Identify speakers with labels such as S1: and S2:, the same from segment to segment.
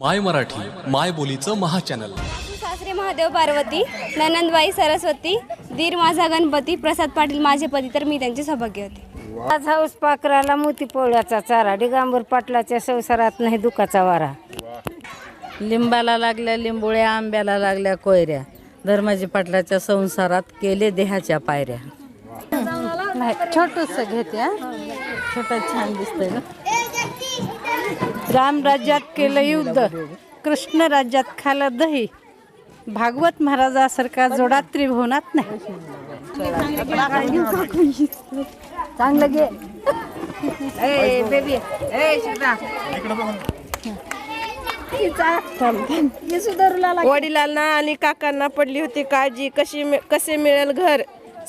S1: माय मराठी माय बोलीचं महाचॅनल
S2: सासरे महादेव पार्वती ननंदबाई सरस्वती दीर माझा गणपती प्रसाद पाटील माझे पती तर मी त्यांची सौभाग्य होते.
S3: आज हाऊस पाखराला मोती पोळ्याचा चारा दिगांबर पाटलाच्या संसारात नाही दुखाचा वारा.
S4: लिंबाला लागल्या लिंबोळ्या आंब्याला लागल्या कोयऱ्या धर्माजी पाटलाच्या संसारात केले देहाच्या पायऱ्या. नाही छोटस घेते हा. छोटं छान दिसतंय ना
S3: राम राज्यात केलं युद्ध कृष्ण राज्यात खालं दही. भागवत महाराजासारखा जोडा त्रिभुवनात नाही. चांगलं घे. ए बेबी ए शिकरा
S5: वडिलांना आणि काकांना पडली होती काळजी. कशी मि- कसे मिळेल घर?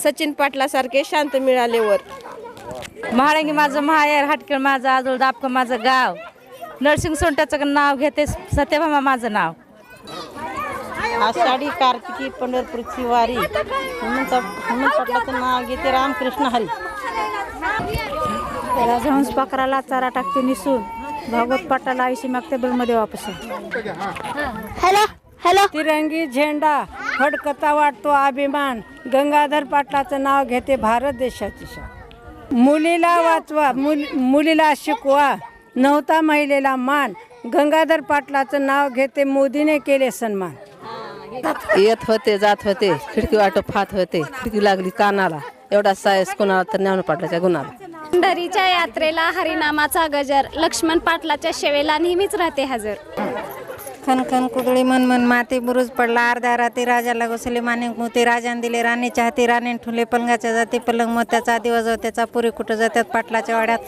S5: सचिन पाटलासारखे शांत मिळालेवर
S3: महाळंगी माझं माहेर हाटकेळ माझं आजोळ दापकं माझं गाव. नरसिंग सोंट्याचं नाव घेते? सत्यभामा माझं नाव.
S4: आषाढी कार्तिकी पंढरपूरची वारी हनुमंत हनुमंत पाटलाचं नाव घेते रामकृष्ण हरी.
S3: राजहंस पाखराला चारा टाकते निसून. भागवत पाटाला आयुष्य मागते बिलमध्ये वापस.
S2: Hello hello.
S3: तिरंगी झेंडा फडकता वाटतो अभिमान. गंगाधर पाटलाचं नाव घेते भारत देशाची मुलीला वाचवा मुल मुलीला शिकवा. नव्हता महिलेला मान. गंगाधर पाटलाचं नाव घेते मोदीने केले सन्मान.
S4: येत होते जात होते. खिडकी वाटो फात होते. खिडकी लागली कानाला. एवढा सायस कोणाला तर ज्ञान पाटलाच्या गुणाला.
S2: पंढरीच्या यात्रेला हरिनामाचा गजर. लक्ष्मण पाटलाच्या शेवेला नेहमीच राहते हजर.
S6: खन खन कुदळी मन मन माती बुरुज पडला. अर्ध्या राती राजाला घुसले माणिक मोती राजान दिले राणीच्या हाती राणी ठुले पलंगाच्या जाती पलंग मोत्याचा दिवस त्याचा पुरी कुठं जातात पाटलाच्या वाड्यात.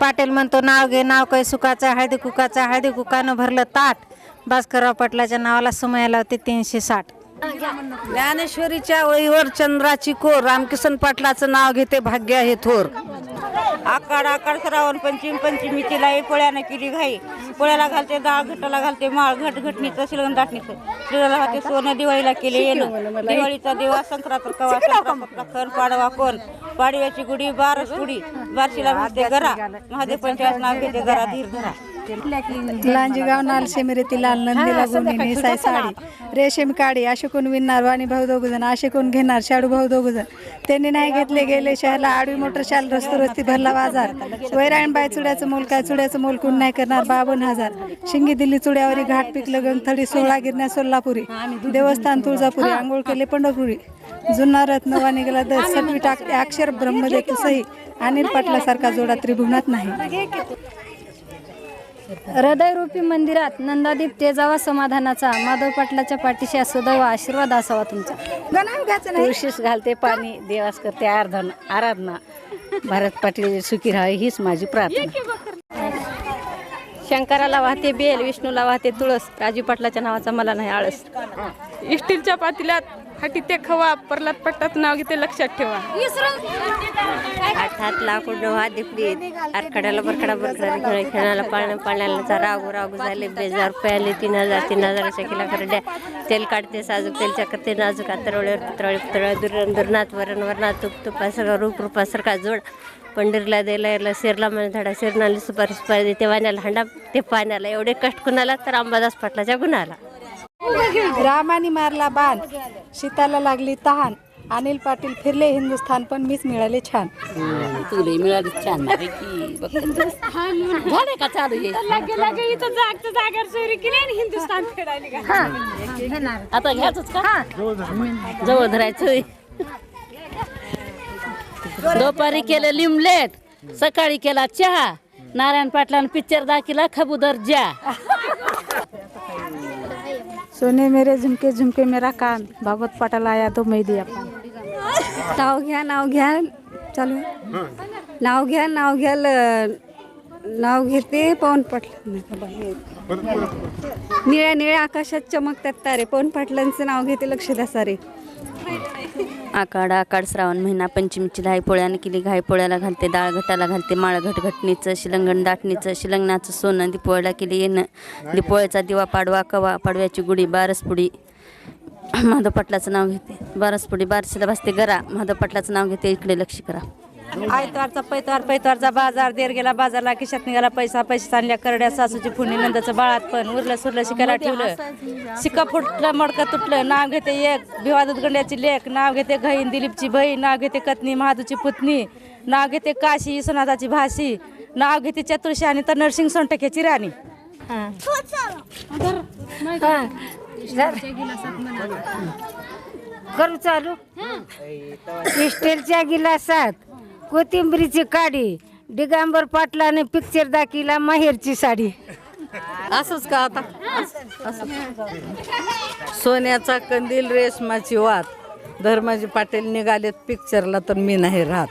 S6: पाटील म्हणतो नाव घे नाव काही सुखाचा हळदी कुकाचा हळदी कुकानं भरलं ताट. भास्करराव पाटलाच्या नावाला सुमया लावते तीनशे साठ.
S3: ज्ञानेश्वरीच्या ओळीवर चंद्राची कोर रामकिशन पाटलाचं नाव घेते भाग्य आहे थोर.
S5: आकाड आकाड श्रावण पंचमी पंचमीची लाई पोळ्यानं केली घाई. पोळ्याला घालते डाळ घटाला घालते माळ घट घटणीचं शिलगण दाटणीचं. शिळाला घालते सोनं दिवाळीला केले येणं. दिवाळीचा दिवा संक्रांत कवा संक्रांत खण पाडवा कोण? पाडव्याची गुढी बारस गुढी. बारशीला घालते घरा महादेव पंचायत नाव घेते घरा धीर धरा.
S7: लांजी गाव नाल शेमिरेती लाल नंदीला गोणी नेसाय साडी. रेशीम काडी असे कोण विणणार वाणी भाऊ दोघ जण असे कोण घेणार शाडू भाऊ दोघ जण त्यांनी नाही घेतले गेले शहरला आडवी मोटर शाल रस्ते रस्ती भरला बाजार. वैरायण बाय चुड्याचं मोल काय चुड्याचं मोल कोण नाही करणार बावन्न हजार. शिंगी दिल्ली चुड्यावरी घाट पिकलं गंगथडी सोळा गिरण्या सोलापुरी. देवस्थान तुळजापुरी आंघोळ केले पंढरपुरी. जुना रत्न वाणी गेला दर सटवी टाकते अक्षर ब्रह्मदेव सही. अनिल पाटलासारखा जोडा त्रिभुवनात नाही.
S2: हृदयरूपी मंदिरात नंदादीप तेजावा समाधानाचा माधव पाटलाच्या पाठीशी सदैव आशीर्वाद असावा तुमचा.
S3: तुळशीस घालते पाणी देवास करते आराधना आराधना. भारत पाटील सुखी राहावे हीच माझी प्रार्थना.
S2: शंकराला वाहते बेल विष्णूला वाहते तुळस. राजू पाटलाच्या नावाचा मला नाही आळस.
S5: इष्टीलच्या पातील्यात हाटी ते खवा परलात पट्टात नाव घेते लक्षात ठेवा.
S6: आठ हात लाकूड हात दिपली आरखड्याला बरखडा बरखडा खेळ खेळायला पाळण्याला पाण्याला रागू रागू झाले बेजार प्याले तीन हजार तीन हजाराच्या किला करड्या तेल काढते साजूक तेल करते नाजूक आतरवळीवर पुतळी पुतळ्या दुरण दुरणात वरण वरणात तुप तुपासारखा रूप रूपासारखा जोड. पंढरीला द्यायला यायला शिरला म्हणे धडा शेरनाली सुपारी सुपारी देते वाण्याला हंडा ते पाण्याला एवढे कष्ट कुणाला? तर अंबादास पाटलाच्या गुणाला.
S7: रामाने मारला बाण. सीताला लागली तहान. अनिल पाटील फिरले हिंदुस्थान पण मीच मिळाले छान.
S4: तुला मिळाली छान. झाले का? चालू हे? आता घ्यायचंच का? जवळ धरायचं दुपारी केलं लिमलेट सकाळी केला चहा. नारायण पाटलानं पिक्चर दाखिला खबुदर ज्या.
S7: सोने मेरे झुमके झुमके मेरा कान। भागवत पाटाल आया तो मैं दिया
S2: नाव घ्या नाव घ्या चालू। नाव घ्या नाव घ्या ल- नाव घेते पवन पाटला निळ्या निळ्या आकाशात चमकतात तारे. पवन पाटलांचं नाव घेते लक्ष द्या सारे.
S8: आकाड आकाड श्रावण महिना पंचमीची धाई पोळ्यानं केली घाई पोळ्याला घालते डाळ घटाला घालते माळ घट घटणीचं शिलंगण दाटणीचं शिलंगणाचं सोनं दिपोळ्याला केली येणं. दिपोळ्याचा दिवा पाडवा कवा पाडव्याची गुढी बारसपुडी. माधव पाटलाचं नाव घेते. बारसपुडी बारशीला बसते गरा. माधव पाटलाचं नाव घेते इकडे लक्ष करा.
S4: आयतवारचा पैतवार पैतवारचा बाजार देर गेला बाजारला खिशात निघाला पैसा पैसे आणल्या करड्या सासूची फुणी नंदाचं बाळात पण उरलं सुरलं शिकायला ठेवलं. शिका फुटलं मडकं तुटलं नाव घेते एक भिवादत गंड्याची लेख नाव घेते घहीन दिलीपची बहीण नाव घेते कतनी महादूची पुतणी नाव घेते काशी विश्वनाथाची भाशी नाव घेते चतुर्शी आणि तर नरसिंग सोनटक्याची राणी.
S9: करू चालू? स्टीलच्या गिलासात. कोथिंबरीची काडी डिगांबर पाटलाने पिक्चर दाखिला माहेरची साडी.
S4: असंच का आता? सोन्याचा कंदील रेशमाची वात. धर्माजी पाटील निघालेत पिक्चरला तर मी नाही राहत.